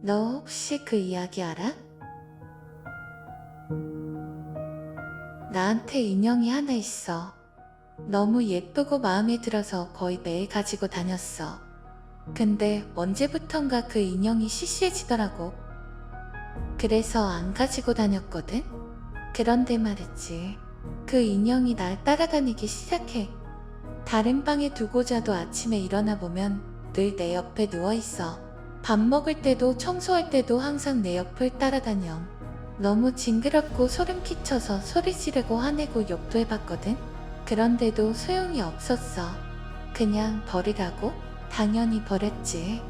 너 혹시 그 이야기 알아? 나한테 인형이 하나 있어. 너무 예쁘고 마음에 들어서 거의 매일 가지고 다녔어. 근데 언제부턴가 그 인형이 시시해지더라고. 그래서 안 가지고 다녔거든? 그런데 말이지. 그 인형이 날 따라다니기 시작해. 다른 방에 두고 자도 아침에 일어나 보면 늘 내 옆에 누워 있어. 밥 먹을 때도 청소할 때도 항상 내 옆을 따라다녀. 너무 징그럽고 소름 끼쳐서 소리 지르고 화내고 욕도 해봤거든? 그런데도 소용이 없었어. 그냥 버리라고? 당연히 버렸지.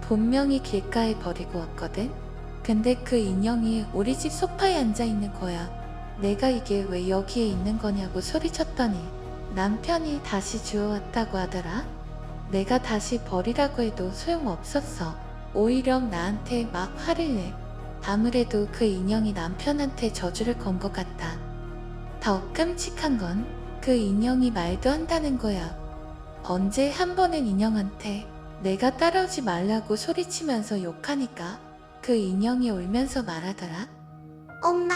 분명히 길가에 버리고 왔거든? 근데 그 인형이 우리 집 소파에 앉아 있는 거야. 내가 이게 왜 여기에 있는 거냐고 소리쳤더니 남편이 다시 주워왔다고 하더라. 내가 다시 버리라고 해도 소용없었어. 오히려 나한테 막 화를 내. 아무래도 그 인형이 남편한테 저주를 건 것 같다. 더 끔찍한 건 그 인형이 말도 한다는 거야. 언제 한 번은 인형한테 내가 따라오지 말라고 소리치면서 욕하니까 그 인형이 울면서 말하더라. 엄마,